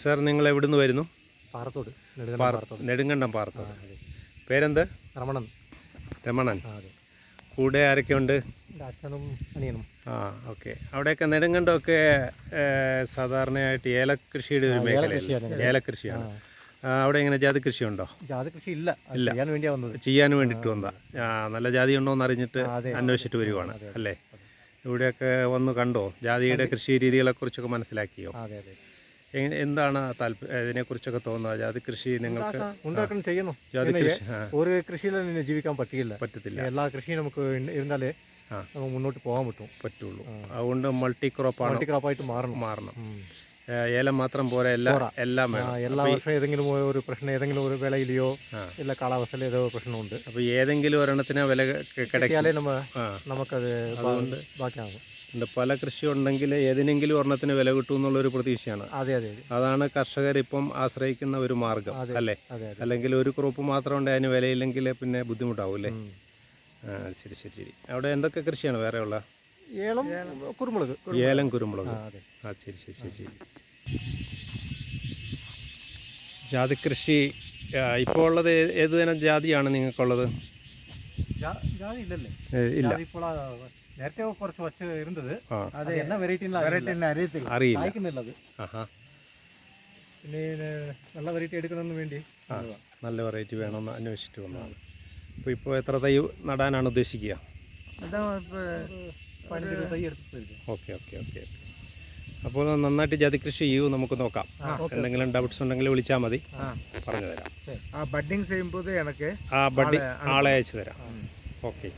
Sir നിങ്ങൾ എവിടെ നിന്ന് വരുന്നു? പാറത്തോട് നെടുങ്കണ്ടം പാറത്തോട്. പേരെന്ത്? രമണൻ. രമണൻ. കൂടെ ആരൊക്കെയുണ്ട്? അച്ഛനും അനിയനും. ആ ഓക്കെ. അവിടെയൊക്കെ നെടുങ്കണ്ടമൊക്കെ സാധാരണയായിട്ട് ഏലകൃഷിയുടെ ഒരു മേഖല ഏലകൃഷിയാണ്. അവിടെ ഇങ്ങനെ ജാതി കൃഷി ഉണ്ടോ ജാതി കൃഷി ഇല്ല ഇല്ല. ചെയ്യാൻ വേണ്ടിയാ വന്നത്. ചെയ്യാൻ വേണ്ടിയിട്ട് വന്നതാ. നല്ല ജാതി ഉണ്ടോ എന്ന് അറിഞ്ഞിട്ട്. അന്വേഷിച്ചിട്ട് വരുവാണ്. അല്ലേ? ഇവിടെയൊക്കെ വന്ന് കണ്ടോ? ജാതിയുടെ കൃഷി രീതികളെ കുറിച്ചൊക്കെ മനസ്സിലാക്കിയോ? അതെ അതെ. എന്താണ് താല്പര്യം ഇതിനെക്കുറിച്ചൊക്കെ തോന്നുന്നത്? ജാതി കൃഷി നിങ്ങൾക്ക് ഉണ്ടാക്കണം ചെയ്യണം. ജാതി കൃഷി ഒരു കൃഷിയിൽ തന്നെ ജീവിക്കാൻ പറ്റില്ല പറ്റത്തില്ല. എല്ലാ കൃഷിയും നമുക്ക് ഇരുന്നാലേ. നമുക്ക് മുന്നോട്ട് പോകാൻ പറ്റും. പറ്റുള്ളൂ. അതുകൊണ്ട് മൾട്ടി ക്രോപ്പ് മൾട്ടി ക്രോപ്പായിട്ട് മാറണം. മാറണം. ഏലം മാത്രം പോരാ എല്ലാ. എല്ലാം ആ, വേണം എല്ലാ വർഷവും ഏതെങ്കിലും ഒരു പ്രശ്നം ഏതെങ്കിലും ഒരു വിലയിലെയോ. ഇല്ല കാലാവസ്ഥയിൽ ഏതോ പ്രശ്നമുണ്ട്. അപ്പോൾ ഏതെങ്കിലും ഒരെണ്ണത്തിന് വില കിടക്കിയാലേ നമ്മ നമുക്കത് അതുകൊണ്ട് ബാക്കിയാകും. പല കൃഷി ഉണ്ടെങ്കിൽ ഏതിനെങ്കിലും ഒരെണ്ണത്തിന് വില കിട്ടും എന്നുള്ളൊരു പ്രതീക്ഷയാണ്. അതെ അതെ അതെ. അതാണ് കർഷകർ ഇപ്പം ആശ്രയിക്കുന്ന ഒരു മാർഗം അല്ലെ? അല്ലെങ്കിൽ ഒരു ക്രോപ്പ് മാത്രം ഉണ്ട് അതിന് വിലയില്ലെങ്കിൽ പിന്നെ ബുദ്ധിമുട്ടാവും. ആ ശരി ശരി ശരി. അവിടെ എന്തൊക്കെ കൃഷിയാണ് വേറെ ഉള്ള ഏലം കുരുമുളക്. ഏലം കുരുമുളക്. ആ ശരി ശരി ശരി ശരി. ജാതി കൃഷി ഇപ്പോൾ ഉള്ളത് ഏത് തരം ജാതിയാണ് നിങ്ങൾക്കുള്ളത്? അത് അറിയില്ല. അത് ആഹാ. പിന്നെ നല്ല വെറൈറ്റി എടുക്കണമെന്ന് വേണ്ടി ആ നല്ല വെറൈറ്റി വേണമെന്ന് അന്വേഷിച്ചിട്ട് വന്നതാണ്. അപ്പോൾ ഇപ്പോൾ എത്ര തൈ നടാനാണ് ഉദ്ദേശിക്കുക? പതിനഞ്ച് തൈ എടുത്തിട്ട് ഓക്കെ ഓക്കെ ഓക്കെ. അപ്പോൾ നന്നായിട്ട് ജാതി കൃഷി ചെയ്യൂ നമുക്ക് നോക്കാം. എന്തെങ്കിലും ഡൗട്ട്സ് ഉണ്ടെങ്കിൽ വിളിച്ചാൽ മതി. പറഞ്ഞു തരാം ആ ബഡ്ഡിങ് ചെയ്യുമ്പോൾ എനിക്ക് ആ ബഡ്ഡി ആളെ അയച്ചു തരാം. ഓക്കെ.